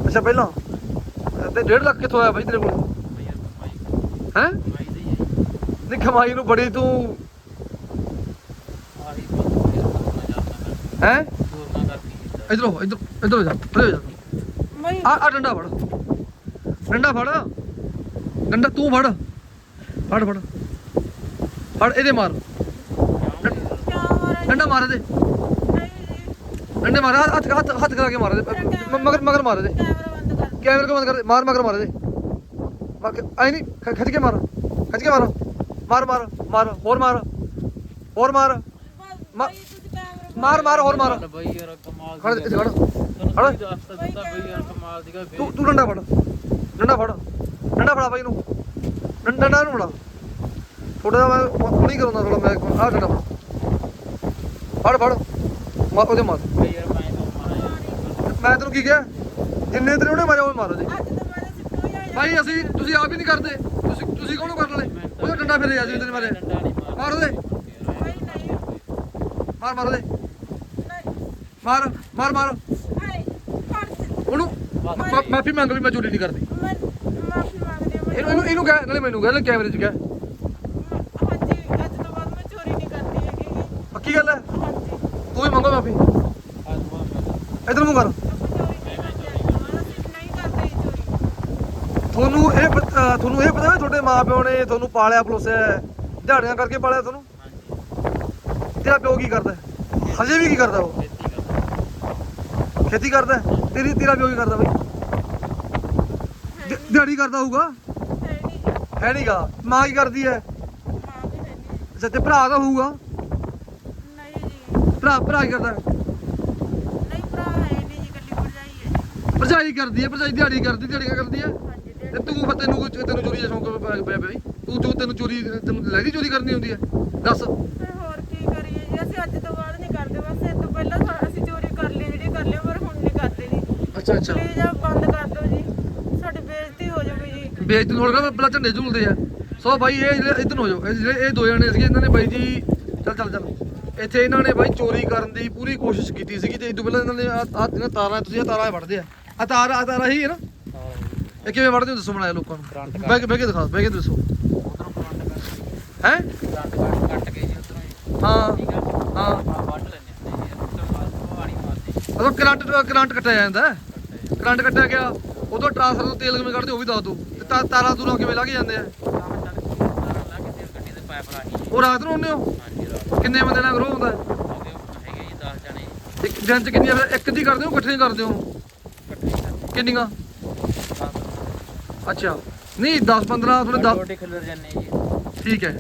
ਅੱਛਾ ਪਹਿਲਾਂ। ਤੇ 1.5 ਲੱਖ ਕਿੱਥੋਂ ਆਇਆ ਬਾਈ ਤੇਰੇ ਕੋਲ? ਹੈ? ਨਹੀਂ ਕਮਾਈ ਨੂੰ ਬੜੀ ਤੂੰ ਹੈ? ਇਧਰੋਂ ਇਧਰ ਇਧਰ ਜਾ ਇਧਰ ਜਾ। ਆ ਆ ਡੰਡਾ ਫੜ। ਡੰਡਾ ਫੜ। ਡੰਡਾ ਤੂੰ ਫੜ। ਫੜ ਫੜ। ਫੜ ਇਹਦੇ ਮਾਰ। ਡੰਡਾ ਮਾਰ ਜੀ ਡੰਡੇ ਮਾਰ ਹੱਥ ਹੱਥ ਹੱਥ ਕਰਾ ਕੇ ਮਾਰ ਮ- ਮਗਰ ਮਗਰ ਮਾਰ ਇਹਦੇ। ਕੈਮਰਾ ਬੰਦ ਕਰ। ਦੇ ਮਾਰ ਮਗਰ ਮਾਰ ਕੇ ਆਈ ਨਹੀਂ ਖਿੱਚ ਕੇ ਮਾਰ। ਖਿੱਚ ਕੇ ਮਾਰ। ਮਾਰ ਮਾਰ ਮਾਰ। ਹੋਰ ਮਾਰ। ਹੋਰ ਮਾਰ। ਮਾ- ਮਾਰ ਮਾਰ ਹੋਰ ਮਾਰ। ਬਈ ਯਾਰ ਕਮਾਲ ਖੜ ਇੱਥੇ ਖੜ ਤੁਹਾਨੂੰ ਕੀ ਦੱਸਤਾ ਦਿੱਤਾ ਬਈ ਯਾਰ ਕਮਾਲ ਦੀ ਗੱਲ। ਤੂੰ ਤੂੰ ਡੰਡਾ ਫੜ। ਡੰਡਾ ਫੜ। ਡੰਡਾ ਫੜਾ ਬਾਈ ਨੂੰ। ਡੰਡਾ ਡੰਡਾ ਨੂੰ ਫੜਾ। ਥੋੜਾ ਮੈਂ ਹੁਣੀ ਕਰਾਉਂਦਾ ਥੋੜਾ ਮੈਂ ਆਹ ਡੰਡਾ ਫੜ। ਫੜ ਫੜ। ਮਾਰ ਉਹਦੇ ਮਾਰ। ਬਈ ਯਾਰ ਮੈਂ ਤਾਂ ਤੈਨੂੰ ਕੀ ਕਿਹਾ? ਜਿੰਨੇ ਤੇਰੇ ਉਹਨੇ ਮਾਰੇ ਉਹ ਮਾਰੋ ਜੀ ਅੱਜ ਤਾਂ ਮਾਰੇ ਸਿੱਟੋ ਜਾਈ ਭਾਈ ਅਸੀਂ ਤੁਸੀਂ ਆਪ ਹੀ ਨਹੀਂ ਕਰਦੇ। ਤੁਸੀਂ ਤੁਸੀਂ ਕੌਣ ਕਰਨ ਵਾਲੇ? ਉਹਦਾ ਡੰਡਾ ਫੇਰੇ ਆ ਜੀ ਤੇਰੇ ਮਾਰੇ। ਡੰਡਾ ਨਹੀਂ ਮਾਰ ਮਾਰ ਉਹਦੇ। ਮਾਰ ਮਾਰ ਉਹਦੇ। ਮਾਰ ਮਾਰ ਮਾਰ। ਆਏ ਫੜ ਉਹਨੂੰ ਮਾਫੀ ਮੰਗ ਵੀ ਮੈਂ ਚੋਰੀ ਨਹੀਂ ਕਰਦੀ। ਇਹਨੂੰ ਇਹਨੂੰ ਇਹਨੂੰ ਕਹਿ ਨਾਲੇ ਮੈਨੂੰ ਕਹਿ ਲੈ ਕੈਮਰੇ 'ਚ ਕਹਿ। ਪੱਕੀ ਗੱਲ ਹੈ? ਤੂੰ ਵੀ ਮੰਗੋ ਮਾਫੀ। ਅੱਜ ਇਧਰ ਮੂੰਹ ਕਰ। ਤੁਹਾਨੂੰ ਇਹ ਪ- ਅਹ ਤੁਹਾਨੂੰ ਇਹ ਪਤਾ ਹੈ ਤੁਹਾਡੇ ਮਾਪਿਓ ਨੇ ਤੁਹਾਨੂੰ ਪਾਲਿਆ ਪਲੋਸਿਆ ਹੈ, ਦਿਹਾੜੀਆਂ ਕਰਕੇ ਪਾਲਿਆ ਤੁਹਾਨੂੰ? ਤੇਰਾ ਪਿਓ ਕੀ ਕਰਦਾ? ਹਜੇ ਵੀ ਕੀ ਕਰਦਾ ਉਹ? ਖੇਤੀ ਕਰਦਾ? ਤੇਰੀ, ਤੇਰਾ ਪਿਓ ਕੀ ਕਰਦਾ ਬਈ? ਦਿਹਾੜੀ ਕਰਦਾ ਹੋਊਗਾ? ਹੈ ਨਹੀਂਗਾ ਮਾਂ ਕੀ ਕਰਦੀ ਹੈ ਅੱਛਾ, ਤੇ ਭਰਾ ਤਾਂ ਹੋਊਗਾ? ਨਹੀਂ ਜੀ ਭਰਾ ਭਰਾ ਕੀ ਕਰਦਾ? ਭਰਜਾਈ ਕਰਦੀ ਹੈ ਭਰਜਾਈ ਦਿਹਾੜੀ ਕਰਦੀ ਦਿਹਾੜੀ ਕਰਦੀ ਹੈ ਤੇ ਤੂੰ ਫਿਰ ਤੈਨੂੰ ਤੈਨੂੰ ਚੋਰੀ ਦਾ ਸ਼ੌਂਕ ਪਿਆ ਪਿਆ ਬਈ? ਤੂੰ ਤੂੰ ਤੈਨੂੰ ਚੋਰੀ, ਤੈਨੂੰ ਲੈਦੀ ਚੋਰੀ ਕਰਨੀ ਹੁੰਦੀ ਹੈ ਦੱਸ ਫਿਰ ਹੋਰ ਕੀ ਕਰੀਏ ਜੀ ਅਸੀਂ ਅੱਜ ਤੋਂ ਬਾਅਦ ਨਹੀਂ ਕਰਦੇ ਬਸ ਇਹ ਤੋਂ ਪਹਿਲਾਂ ਸਾ- ਅਸੀਂ ਚੋਰੀ ਕਰ ਲਈ ਜਿਹੜੀ ਕਰ ਲਈ ਪਰ ਹੁਣ ਨਹੀਂ ਕਰਦੇ ਜੀ ਅੱਛਾ ਅੱਛਾ। ਪਲੀਜ਼ ਆ ਬੰਦ ਕਰ ਦਿਓ ਜੀ। ਸਾਡੀ ਬੇਇੱਜ਼ਤੀ ਹੋ ਜਾਊਗੀ ਜੀ। ਵੇਚ ਨੂੰ ਥੋੜਾ ਪਹਿਲਾਂ ਝੰਡੇ ਝੂਲਦੇ ਆ। ਸੋ ਬਾਈ ਇਹ ਇਧਰ ਹੋ ਜਾਓ। ਇਹ ਜਿਹੜੇ ਇਹ ਦੋ ਜਣੇ ਸੀਗੇ ਇਹਨਾਂ ਨੇ ਬਾਈ ਜੀ ਚੱਲ ਚੱਲ ਚੱਲ। ਇੱਥੇ ਇਹਨਾਂ ਨੇ ਬਾਈ ਚੋਰੀ ਕਰਨ ਦੀ ਪੂਰੀ ਕੋਸ਼ਿਸ਼ ਕੀਤੀ ਸੀਗੀ ਤੇ ਇਸ ਤੋਂ ਪਹਿਲਾਂ ਇਹਨਾਂ ਨੇ ਆ ਆ ਜਿਹੜੀਆਂ ਤਾਰਾਂ ਤੁਸੀਂ ਇਹ ਤਾਰਾਂ ਵੜਦੇ ਆ। ਆ ਤਾਰ ਆ ਤਾਰ ਹੀ ਹੈ ਨਾ? ਇਹ ਕਿਵੇਂ ਵੜਦੇ ਹੋ? ਦੱਸੋ ਬਣਾਇਆ ਲੋਕਾਂ ਨੂੰ। ਕਰੰਟ ਬਹਿ ਕੇ ਬਹਿ ਕੇ ਦਿਖਾ ਬਹਿ ਕੇ ਦੱਸੋ। ਉਧਰੋਂ ਕਰੰਟ ਕੱਟ ਹੈ? ਕਰੰਟ ਕੱਟ ਕੇ ਜੀ ਉਧਰੋਂ ਹੀ। ਹਾਂ। ਆ ਵੱਢ ਲੈਂਦੇ ਹਾਂ ਜੀ ਉੱਤੋਂ ਬਾਅਦ ਪਹਾੜੀ ਮਾਰਦੇ ਉਦੋਂ ਕਰੰਟ ਕਰੰਟ ਕੱਟਿਆ ਜਾਂਦਾ। ਕਰੰਟ ਕੱਟਿਆ ਗਿਆ ਉਦੋਂ ਟਰਾਂਸਫਰ ਤੋਂ ਤੇਲ ਕਿਵੇਂ ਕੱਢਦੇ ਉਹ ਵੀ ਦੱਸ ਦਿਓ। ਤੇ ਤਾ- ਤਾਰਾਂ ਤੂਰਾਂ ਕਿਵੇਂ ਲੱਗ ਜਾਂਦੇ ਆ? ਉਹ ਰਾਤ ਨੂੰ ਆਉਂਦੇ ਹੋ? ਕਿੰਨੇ ਬੰਦੇ ਨਾਲ ਗਰੋ ਹੁੰਦਾ? ਹੈ? ਹੋ ਗਏ ਹੈਗੇ ਜੀ 10 ਜਣੇ ਜੀ ਇੱਕ ਦਿਨ ਚ ਫਿਰ ਇੱਕ ਦੀ ਕਰਦੇ ਹੋ ਇਕੱਠੇ ਕਰਦੇ ਹੋ? ਕਿੰਨੀਆਂ? ਅੱਛਾ। ਨਹੀਂ 10 15 ਥੋੜੇ 10 ਛੋਟੇ ਖਿਲਰ ਜਾਂਦੇ ਜੀ। ਠੀਕ ਹੈ।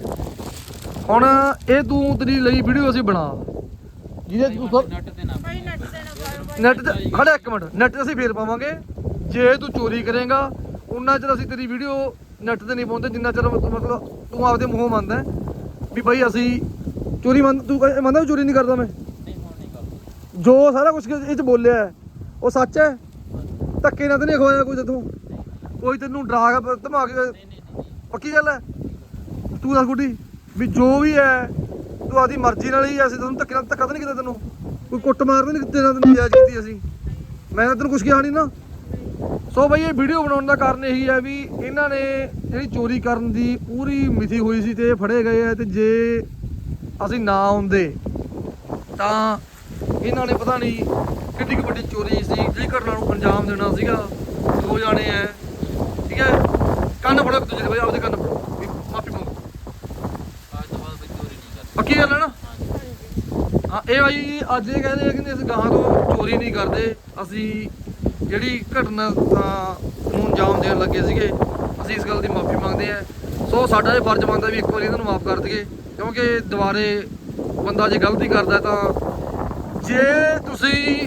ਹੁਣ ਇਹ ਤੂੰ ਤੇਰੀ ਲਈ ਵੀਡੀਓ ਅਸੀਂ ਬਣਾ। ਜਿਹਦੇ ਤੂੰ ਸਭ ਨੱਟ ਤੇ ਨਾ ਨੈਟ ਖੜਾ ਇੱਕ ਮਿੰਟ ਨੈਟ ਤੇ ਅਸੀਂ ਫੇਰ ਪਾਵਾਂਗੇ। ਜੇ ਤੂੰ ਚੋਰੀ ਕਰੇਗਾ ਉਨਾ ਚਿਰ ਅਸੀਂ ਤੇਰੀ ਵੀਡੀਓ ਨੈਟ ਤੇ ਨਹੀਂ ਪਾਉਂਦੇ ਜਿੰਨਾ ਚਿਰ ਮਤਲਬ ਤੂੰ ਆਪਦੇ ਮੂੰਹੋਂ ਮੰਨਦਾ ਵੀ ਭਾਈ ਅਸੀਂ ਚੋਰੀ ਮੰਨ ਤੂੰ ਮੰਨਦਾ ਵੀ ਚੋਰੀ ਨਹੀਂ ਕਰਦਾ ਮੈਂ? ਜੋ ਸਾਰਾ ਕੁਝ ਇਹ ਚ ਬੋਲਿਆ ਹੈ, ਉਹ ਸੱਚ ਹੈ? ਧੱਕੇ ਨਾਲ ਤਾਂ ਨਹੀਂ ਖਵਾਇਆ ਕੋਈ ਤੈਨੂੰ ਕੋਈ ਤੈਨੂੰ ਡਰਾ ਕੇ ਧਮਾ ਕੇ ਪੱਕੀ ਗੱਲ ਹੈ? ਤੂੰ ਦੱਸ ਗੁੱਡੀ ਵੀ ਜੋ ਵੀ ਹੈ ਤੂੰ ਆਦੀ ਮਰਜ਼ੀ ਨਾਲ ਹੀ ਅਸੀਂ ਤੈਨੂੰ ਧੱਕੇ ਨਾਲ ਧੱਕਾ ਤਾਂ ਨਹੀਂ ਕੀਤਾ ਤੈਨੂੰ? ਕੋਈ ਕੁੱਟ ਮਾਰ ਤਾਂ ਨਹੀਂ ਤੇਰਾ ਤੈਨੂੰ ਜਾਇਜ਼ ਕੀਤੀ ਅਸੀਂ। ਮੈਂ ਤਾਂ ਤੈਨੂੰ ਕੁਝ ਕਿਹਾ ਨਹੀਂ ਨਾ। ਸੋ ਬਈ ਇਹ ਵੀਡੀਓ ਬਣਾਉਣ ਦਾ ਕਾਰਨ ਇਹੀ ਹੈ ਵੀ ਇਹਨਾਂ ਨੇ ਜਿਹੜੀ ਚੋਰੀ ਕਰਨ ਦੀ ਪੂਰੀ ਮਿਤੀ ਹੋਈ ਸੀ ਤੇ ਫੜੇ ਗਏ ਆ ਤੇ ਜੇ ਅਸੀਂ ਨਾ ਆਉਂਦੇ ਤਾਂ ਇਹਨਾਂ ਨੇ ਪਤਾ ਨਹੀਂ ਕਿੰਨੀ ਕੁ ਵੱਡੀ ਚੋਰੀ ਸੀ। ਜਿਹੜੀ ਘਟਨਾ ਨੂੰ ਅੰਜਾਮ ਦੇਣਾ ਸੀਗਾ ਦੋ ਜਾਣੇ ਐ ਠੀਕ ਹੈ? ਕੰਨ ਫੜੋ ਦੇ ਬਈ ਆਪਦੇ ਕੰਨ ਫੜੋ। ਮਾਫੀ ਮੰਗੋ। ਅੱਜ ਤੋਂ ਬਾਅਦ ਕੋਈ ਚੋਰੀ ਨਹੀਂ ਕਰਦੇ ਪੱਕੀ ਗੱਲ ਹੈ ਨਾ? ਹਾਂ ਇਹ ਬਾਈ ਅੱਜ ਇਹ ਕਹਿੰਦੇ ਆ ਕਿ ਅਸੀਂ ਗਾਹਾਂ ਤੋਂ ਚੋਰੀ ਨਹੀਂ ਕਰਦੇ। ਅਸੀਂ ਜਿਹੜੀ ਘਟਨਾ ਨੂੰ ਅੰਜਾਮ ਦੇਣ ਲੱਗੇ ਸੀਗੇ ਅਸੀਂ ਇਸ ਗੱਲ ਦੀ ਮਾਫੀ ਮੰਗਦੇ ਆ ਸੋ ਸਾਡਾ ਇਹ ਫਰਜ਼ ਬਣਦਾ ਵੀ ਇੱਕ ਵਾਰੀ ਇਹਨਾਂ ਨੂੰ ਮਾਫ ਕਰ ਦਈਏ ਕਿਉਂਕਿ ਦੁਬਾਰੇ ਬੰਦਾ ਜੇ ਗਲਤੀ ਕਰਦਾ ਤਾਂ ਜੇ ਤੁਸੀਂ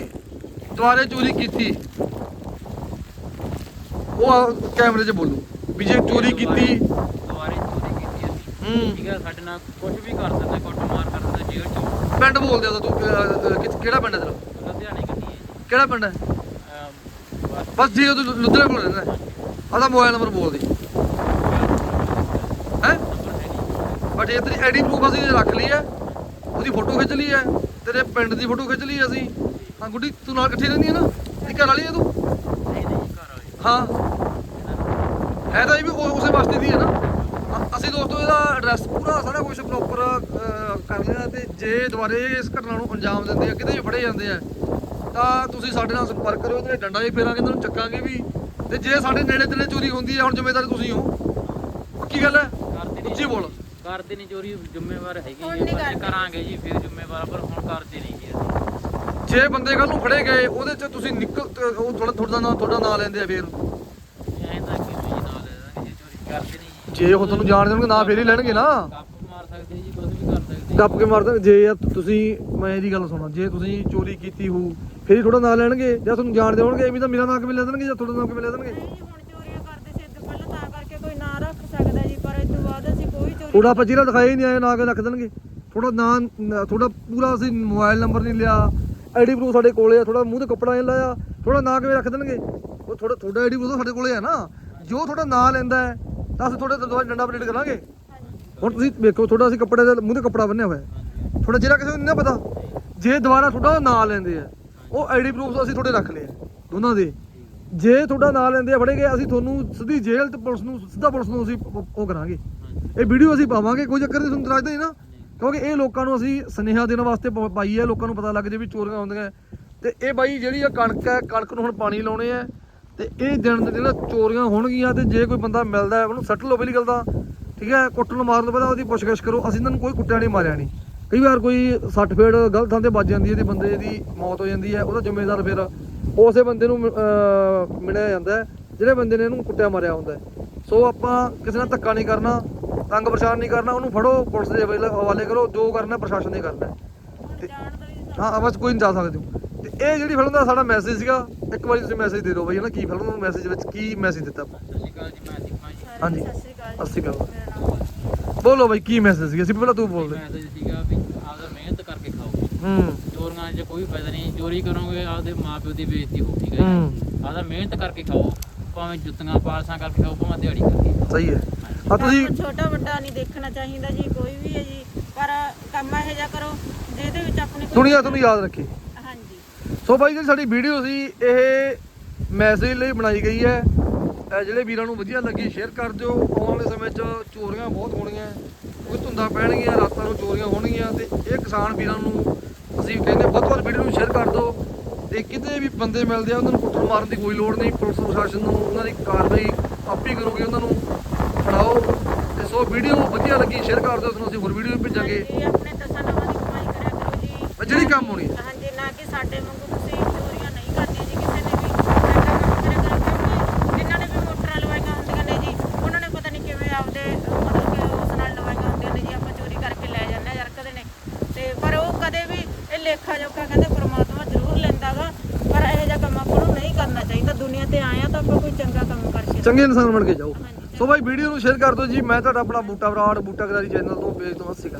ਦੁਬਾਰੇ ਚੋਰੀ ਕੀਤੀ ਉਹ ਕੈਮਰੇ 'ਚ ਬੋਲੋ ਵੀ ਜੇ ਚੋਰੀ ਕੀਤੀ ਦੁਬਾਰੇ ਚੋਰੀ ਕੀਤੀ ਅਸੀਂ ਠੀਕ ਹੈ ਸਾਡੇ ਨਾਲ ਕੁਝ ਵੀ ਕਰ ਦਿੰਦੇ ਕੁੱਟ ਮਾਰ ਪਿੰਡ ਬੋਲਦੇ ਆ ਤੂੰ ਅਹ, ਅਹ, ਕਿ- ਕਿਹੜਾ ਪਿੰਡ ਹੈ ਤੇਰਾ? ਲੁਧਿਆਣੇ ਹੈ ਕਿਹੜਾ ਪਿੰਡ ਹੈ? ਬਸ। ਜੀ ਉਹ ਤੂੰ ਲੁਧਿਆਣੇ ਕੋਲ ਰਹਿੰਦਾ ਆਦਾ ਮੋਬਾਈਲ ਨੰਬਰ ਬੋਲ ਦੇ ਹੈ? ਬਟ ਇਹ ਤੇਰੀ ਆਈਡੀ ਪ੍ਰੂਫ ਅਸੀਂ ਰੱਖ ਲਈ ਹੈ। ਉਹਦੀ ਫੋਟੋ ਖਿੱਚ ਲਈ ਹੈ। ਤੇਰੇ ਪਿੰਡ ਦੀ ਫੋਟੋ ਖਿੱਚ ਲਈ ਅਸੀਂ। ਹਾਂ ਗੁੱਡੀ ਤੂੰ ਨਾਲ ਇਕੱਠੀ ਰਹਿੰਦੀ ਹੈ ਨਾ? ਇਹ ਘਰ ਵਾਲੀ ਹੈ ਤੂੰ? ਨਹੀਂ ਨਹੀਂ ਘਰ ਵਾਲੇ। ਹਾਂ। ਹੈ ਤਾਂ ਇਹ ਵੀ ਉਹ- ਉਸੇ ਵਾਸਤੇ ਦੀ ਹੈ ਨਾ। ਅਸੀਂ ਦੋਸਤੋ ਇਹਦਾ ਐਡਰੈਸ ਪੂਰਾ ਸਾਰਾ ਕੁਝ ਪ੍ਰੋਪਰ ਕਰ ਲਿਆ ਤੇ ਜੇ ਦੁਬਾਰੇ ਇਸ ਘਟਨਾ ਨੂੰ ਅੰਜਾਮ ਦਿੰਦੇ ਆ ਕਿਤੇ ਵੀ ਫੜੇ ਜਾਂਦੇ ਆ ਤਾਂ ਤੁਸੀਂ ਸਾਡੇ ਨਾਲ ਸੰਪਰਕ ਕਰਿਓ ਤੇ ਡੰਡਾ ਵੀ ਫੇਰਾਂਗੇ ਇਹਨਾਂ ਨੂੰ ਚੱਕਾਂਗੇ ਵੀ। ਤੇ ਜੇ ਸਾਡੇ ਨੇੜੇ ਤੇੜੇ ਚੋਰੀ ਹੁੰਦੀ ਹੈ ਹੁਣ ਜ਼ਿੰਮੇਵਾਰ ਤੁਸੀਂ ਹੋ। ਪੱਕੀ ਗੱਲ ਹੈ? ਉੱਚੀ ਬੋਲ। ਕਰਦੇ ਨਹੀਂ ਚੋਰੀ ਜ਼ਿੰਮੇਵਾਰ ਹੈਗੀ ਜੀ। ਕਰਾਂਗੇ ਜੀ ਫਿਰ ਜ਼ਿੰਮੇਵਾਰ ਪਰ ਹੁਣ ਕਰਦੇ ਨਹੀਂ ਜੀ ਅਸੀਂ। ਜੇ ਬੰਦੇ ਕੱਲ ਨੂੰ ਫੜੇ ਗਏ ਉਹਦੇ ਚ ਤੁਸੀਂ ਨਿਕਲ ਉਹ ਤੁਹਾਡਾ ਤੁਹਾਡਾ ਨਾਂ ਤੁਹਾਡਾ ਨਾਂ ਲੈਂਦੇ ਆ ਫੇਰ। ਐਂ ਤਾਂ ਕਿ ਜੀ ਨਾਲ ਲੈ ਦਾਂਗੇ ਜੇ ਚੋਰੀ ਕਰਦੇ ਨਹੀਂ ਜੀ ਉਹ ਤੁਹਾਨੂੰ ਜਾਣ ਦੇਣਗੇ ਨਾਂ ਫੇਰ ਹੀ ਲੈਣਗੇ ਨਾ। ਕੱਪ ਮਾਰ ਸਕਦੇ ਜੀ ਕੁਝ ਵੀ ਕਰ ਸਕਦੇ ਗੱਪ ਕੇ ਮਾਰਦੇ ਜੇ ਯਾਰ ਤੁਸੀਂ ਮੈਂ ਇਹਦੀ ਗੱਲ ਸੁਣੋ ਜੇ ਤੁਸੀਂ ਚੋਰੀ ਕੀਤੀ ਹੋ ਫੇਰ ਹੀ ਤੁਹਾਡਾ ਨਾਂ ਲੈਣਗੇ। ਜਾਂ ਤੁਹਾਨੂੰ ਜਾਣ ਦੇਣਗੇ ਐਵੇਂ ਤਾਂ ਮੇਰਾ ਨਾਂ ਕਿਵੇਂ ਲੈ ਦੇਣਗੇ ਜਾਂ ਤੁਹਾਡਾ ਨਾਂ ਕਿਵੇਂ ਲੈ ਦੇਣਗੇ? ਨਹੀਂ ਹੁਣ ਚੋਰੀਆਂ ਕਰਦੇ ਸੀ ਤੋਂ ਪਹਿਲਾਂ ਤਾਂ ਕਰਕੇ ਕੋਈ ਨਾਂ ਰੱਖ ਸਕਦਾ ਜੀ ਪਰ ਇਸ ਤੋਂ ਬਾਅਦ ਅਸੀਂ ਕੋਈ ਚੋਰੀ ਆਪਾਂ ਜਿਹੜਾ ਦਿਖਾਇਆ ਹੀ ਨਹੀਂ ਆਇਆ ਨਾਂ ਕਿ ਰੱਖ ਦੇਣਗੇ? ਤੁਹਾਡਾ ਨਾਂ ਤੁਹਾਡਾ ਪੂਰਾ ਅਸੀਂ ਮੋਬਾਈਲ ਨੰਬਰ ਨਹੀਂ ਲਿਆ ਆਈਡੀ ਪ੍ਰੂਫ ਸਾਡੇ ਕੋਲੇ ਆ ਥੋੜਾ ਮੂੰਹ ਤੇ ਕੱਪੜਾ ਨਹੀਂ ਲਾਇਆ ਤੁਹਾਡਾ ਨਾਂ ਕਿਵੇਂ ਰੱਖ ਦੇਣਗੇ? ਉਹ ਤੁਹਾਡਾ ਤੁਹਾਡਾ ਆਈਡੀ ਪ੍ਰੂਫ ਸਾਡੇ ਕੋਲੇ ਆ ਨਾ। ਜੋ ਤੁਹਾਡਾ ਨਾਂ ਲੈਂਦਾ ਹੈ ਤਾਂ ਅਸੀਂ ਤੁਹਾਡੇ ਤੋਂ ਦੁਬਾਰਾ ਡੰਡਾ ਅਪਡੇਟ ਕਰਾਂਗੇ। ਹੁਣ ਤੁਸੀਂ ਵੇਖੋ ਤੁਹਾਡਾ ਅਸੀਂ ਕੱਪੜੇ ਦੇ ਮੂੰਹ ਤੇ ਕੱਪੜਾ ਬੰਨਿਆ ਹੋਇਆ ਤੁਹਾਡਾ ਜਿਹੜਾ ਕਿਸੇ ਨੂੰ ਨਹੀਂ ਪਤਾ। ਜੇ ਦੁਬਾਰਾ ਤੁਹਾਡਾ ਨਾਂ ਲੈਂਦੇ ਆ ਉਹ ਆਈਡੀ ਪ੍ਰੂਫ ਅਸੀਂ ਤੁਹਾਡੇ ਰੱਖ ਲਏ ਦੋਨਾਂ ਦੇ। ਜੇ ਤੁਹਾਡਾ ਨਾਂ ਲੈਂਦੇ ਆ ਫੜੇ ਗਏ ਅਸੀਂ ਤੁਹਾਨੂੰ ਸਿੱਧੀ ਜੇਲ੍ਹ ਤੇ ਪੁਲਿਸ ਨੂੰ ਸਿੱਧਾ ਪੁਲਿਸ ਨੂੰ ਅਸੀਂ ਉਹ ਕਰਾਂਗੇ। ਇਹ ਵੀਡੀਓ ਅਸੀਂ ਪਾਵਾਂਗੇ ਕੋਈ ਚੱਕਰ ਨਹੀਂ ਤੁਹਾਨੂੰ ਤਰਾਜਦਾ ਹੀ ਨਾ। ਕਿਉਂਕਿ ਇਹ ਲੋਕਾਂ ਨੂੰ ਅਸੀਂ ਸੁਨੇਹਾ ਦੇਣ ਵਾਸਤੇ ਪਾਈ ਹੈ ਲੋਕਾਂ ਨੂੰ ਪਤਾ ਲੱਗ ਜੇ ਵੀ ਚੋਰੀਆਂ ਹੁੰਦੀਆਂ ਤੇ ਇਹ ਬਾਈ ਜਿਹੜੀ ਆ ਕਣਕ ਹੈ ਕਣਕ ਨੂੰ ਹੁਣ ਪਾਣੀ ਲਾਉਣੇ ਆ ਤੇ ਇਹ ਦਿਨ ਦੇ ਦਿਨ ਚੋਰੀਆਂ ਹੋਣਗੀਆਂ ਤੇ ਜੇ ਕੋਈ ਬੰਦਾ ਮਿਲਦਾ ਉਹਨੂੰ ਸੱਟ ਲਓ ਪਹਿਲੀ ਗੱਲ ਤਾਂ, ਠੀਕ ਹੈ ਕੁੱਟਣ ਨੂੰ ਮਾਰਨ ਤੋਂ ਪਹਿਲਾਂ ਉਹਦੀ ਪੁੱਛਗਿੱਛ ਕਰੋ, ਅਸੀਂ ਇਹਨਾਂ ਨੂੰ ਕੋਈ ਕੁੱਟਿਆ ਨਹੀਂ, ਮਾਰਿਆ ਨਹੀਂ ਕਈ ਵਾਰ ਕੋਈ ਸੱਟ ਫੇੜ ਗਲਤ ਥਾਂ ਤੇ ਵੱਜ ਜਾਂਦੀ ਹੈ ਤੇ ਬੰਦੇ ਦੀ ਮੌਤ ਹੋ ਜਾਂਦੀ ਹੈ, ਉਹਦਾ ਜ਼ਿੰਮੇਵਾਰ ਫਿਰ ਉਸੇ ਬੰਦੇ ਨੂੰ ਮਿਲਿਆ ਜਾਂਦਾ ਜਿਹੜੇ ਬੰਦੇ ਨੇ ਇਹਨੂੰ ਕੁੱਟਿਆ, ਮਾਰਿਆ ਹੁੰਦਾ ਸੋ ਆਪਾਂ ਕਿਸੇ ਨਾਲ ਧੱਕਾ ਨਹੀਂ ਕਰਨਾ, ਤੰਗ ਪਰੇਸ਼ਾਨ ਨਹੀਂ ਕਰਨਾ, ਉਹਨੂੰ ਫੜੋ, ਪੁਲਿਸ ਦੇ ਹਵਾਲੇ- ਕਰੋ, ਜੋ ਕਰਨਾ ਪ੍ਰਸ਼ਾਸਨ ਨੇ ਕਰਨਾ ਹੈ। ਹਾਂ, ਬਸ ਕੋਈ ਨਹੀਂ ਜਾ ਸਕਦੇ ਹੋ। ਤੇ ਇਹ ਜਿਹੜੀ ਫਿਲਮ ਦਾ ਸਾਡਾ ਮੈਸੇਜ ਸੀਗਾ ਇੱਕ ਵਾਰੀ ਤੁਸੀਂ ਮੈਸੇਜ ਦੇ ਦਿਓ ਬਈ ਹਨਾ ਕੀ ਫਿਲਮ ਨੂੰ ਮੈਸੇਜ ਵਿੱਚ ਕੀ ਮੈਸੇਜ ਦਿੱਤਾ ਆਪਾਂ? ਸਤਿ ਸ਼੍ਰੀ ਅਕਾਲ ਜੀ ਮੈਂ ਦੀਪਾ ਜੀ। ਸਾਰਿਆਂ ਹਾਂਜੀ। ਨੂੰ ਸਤਿ ਸ਼੍ਰੀ ਅਕਾਲ ਸਤਿ ਸ਼੍ਰੀ ਅਕਾਲ। ਮੇਰਾ ਨਾਮ ਬੋਲੋ। ਬਈ ਕੀ ਮੈਸੇਜ ਸੀਗਾ? ਸੀ ਪਹਿਲਾਂ ਤੂੰ ਬੋਲ ਦੇ। ਮੈਸੇਜ ਸੀਗਾ ਵੀ ਆਪਦਾ ਮਿਹਨਤ ਕਰਕੇ ਖਾਓ। ਹੂੰ। ਚੋਰੀਆਂ 'ਚ ਕੋਈ ਫਾਇਦਾ ਨਹੀਂ ਚੋਰੀ ਕਰੋਗੇ ਆਪਦੇ ਮਾਪਿਓ ਦੀ ਬੇਇੱਜ਼ਤੀ ਹੋਊਗੀ ਠੀਕ ਹੈ। ਆਪਦਾ ਮਿਹਨਤ ਕਰਕੇ ਖਾਓ ਭਾਵੇਂ ਜੁੱਤੀਆਂ ਪਾਲਸਾਂ ਕਰਕੇ ਖਾਓ ਭਾਵੇਂ ਦਿਹਾੜੀ ਕਰਕੇ। ਖਾਓ। ਸਹੀ ਹੈ। ਆ ਤੁਸੀਂ ਕੰਮ ਛੋਟਾ ਵੱਡਾ ਨਹੀਂ ਦੇਖਣਾ ਚਾਹੀਦਾ ਜੀ ਕੋਈ ਵੀ ਹੈ ਜੀ ਪਰ ਕੰਮ ਇਹੋ ਜਿਹਾ ਕਰੋ ਜਿਹਦੇ ਵਿੱਚ ਆਪਣੇ ਦੁਨੀਆ ਤੁਹਾਨੂੰ ਯਾਦ ਰੱਖੇ। ਸੋ ਬਾਈ ਜਿਹੜੀ ਸਾਡੀ ਵੀਡੀਓ ਸੀ ਇਹ ਮੈਸੇਜ ਲਈ ਬਣਾਈ ਗਈ ਹੈ। ਜਿਹੜੇ ਵੀਰਾਂ ਨੂੰ ਵਧੀਆ ਲੱਗੀ ਸ਼ੇਅਰ ਕਰ ਦਿਓ। ਆਉਣ ਵਾਲੇ ਸਮੇਂ 'ਚ ਚੋਰੀਆਂ ਬਹੁਤ ਹੋਣਗੀਆਂ ਕੋਈ ਧੁੰਦਾਂ ਪੈਣਗੀਆਂ ਰਾਤਾਂ ਨੂੰ ਚੋਰੀਆਂ ਹੋਣਗੀਆਂ ਤੇ ਇਹ ਕਿਸਾਨ ਵੀਰਾਂ ਨੂੰ ਅਸੀਂ ਕਹਿੰਦੇ ਵੱਧ ਤੋਂ ਵੱਧ ਵੀਡੀਓ ਨੂੰ ਸ਼ੇਅਰ ਕਰ ਦਿਓ ਤੇ ਕਿਤੇ ਵੀ ਬੰਦੇ ਮਿਲਦੇ ਆ ਉਹਨਾਂ ਨੂੰ ਕੁੱਟਣ ਮਾਰਨ ਦੀ ਕੋਈ ਲੋੜ ਨਹੀਂ। ਪੁਲਿਸ ਪ੍ਰਸ਼ਾਸਨ ਨੂੰ ਉਹਨਾਂ ਦੀ ਕਾਰਵਾਈ ਆਪੀ ਕਰੋਗੇ ਉਹਨਾਂ ਨੂੰ ਫੜਾਓ। ਤੇ ਸੋ ਵੀਡੀਓ ਵਧੀਆ ਲੱਗੀ ਸ਼ੇਅਰ ਕਰ ਦਿਓ ਤੁਹਾਨੂੰ ਅਸੀਂ ਹੋਰ ਵੀਡੀਓ ਭੇਜਾਂਗੇ। ਹਾਂਜੀ ਆਪਣੇ ਦਸਾਂ ਨਵਾਂ ਦੀ ਕਮਾਈ ਕਰਿਆ ਕਰੋ ਜੀ। ਜਿਹੜੀ ਕੰਮ ਹੋਣੀ ਹੈ। ਹਾਂਜੀ ਨਾ ਕਿ ਸਾਡੇ ਵਾਂਗੂ ਤੁਸੀਂ ਚੋਰੀਆਂ ਨਹੀਂ ਕਰਦੀਆਂ ਜੀ ਕਿਸੇ ਨੇ ਵੀ ਐਡਾ ਕੰਮ ਕਰਿਆ ਕਰੋ ਕਿਉਂਕਿ ਜਿਨ੍ਹਾਂ ਨੇ ਵੀ ਮੋਟਰਾਂ ਲਵਾਈਆਂ ਹੁੰਦੀਆਂ ਨੇ ਜੀ ਉਹਨਾਂ ਨੇ ਪਤਾ ਨਹੀਂ ਕਿਵੇਂ ਆਪਦੇ ਅਹ, ਮਤਲਬ ਕਿ ਉਸ ਨਾਲ ਲਵਾਈਆਂ ਹੁੰਦੀਆਂ ਨੇ ਜੀ ਆਪਾਂ ਚੋਰੀ ਕਰਕੇ ਲੈ ਜਾਂਦੇ ਆ ਜਰਕਦੇ ਨੇ ਤੇ ਪਰ ਉਹ ਕਦੇ ਵੀ ਇਹ ਲੇਖਾ ਜੋਖਾ ਕਹਿੰਦੇ ਪ੍ਰਮਾਤਮਾ ਜ਼ਰੂਰ ਲੈਂਦਾਗਾ ਪਰ ਇਹੋ ਜਿਹਾ ਕੰਮ ਆਪਾਂ ਨੂੰ ਨਹੀਂ ਕਰਨਾ ਚਾਹੀਦਾ ਦੁਨੀਆ ਤੇ ਆਇਆ ਤਾਂ ਆਪਾਂ ਕੋਈ ਚੰਗਾ ਕੰਮ ਕਰ ਸਕੀਏ ਚੰਗੇ ਇਨਸਾਨ ਬਣ ਕੇ ਜਾਓ। ਸੋ ਭਾਈ ਵੀਡੀਓ ਨੂੰ ਸ਼ੇਅਰ ਕਰ ਦਿਓ ਜੀ। ਮੈਂ ਤੁਹਾਡਾ ਆਪਣਾ ਬੂਟਾ ਬਰਾੜ ਬੂਟਾ ਗਰਾਰੀ ਚੈਨਲ ਤੋਂ। ਪੇਜ ਤੋਂ ਹੱਸੀ ਕਰ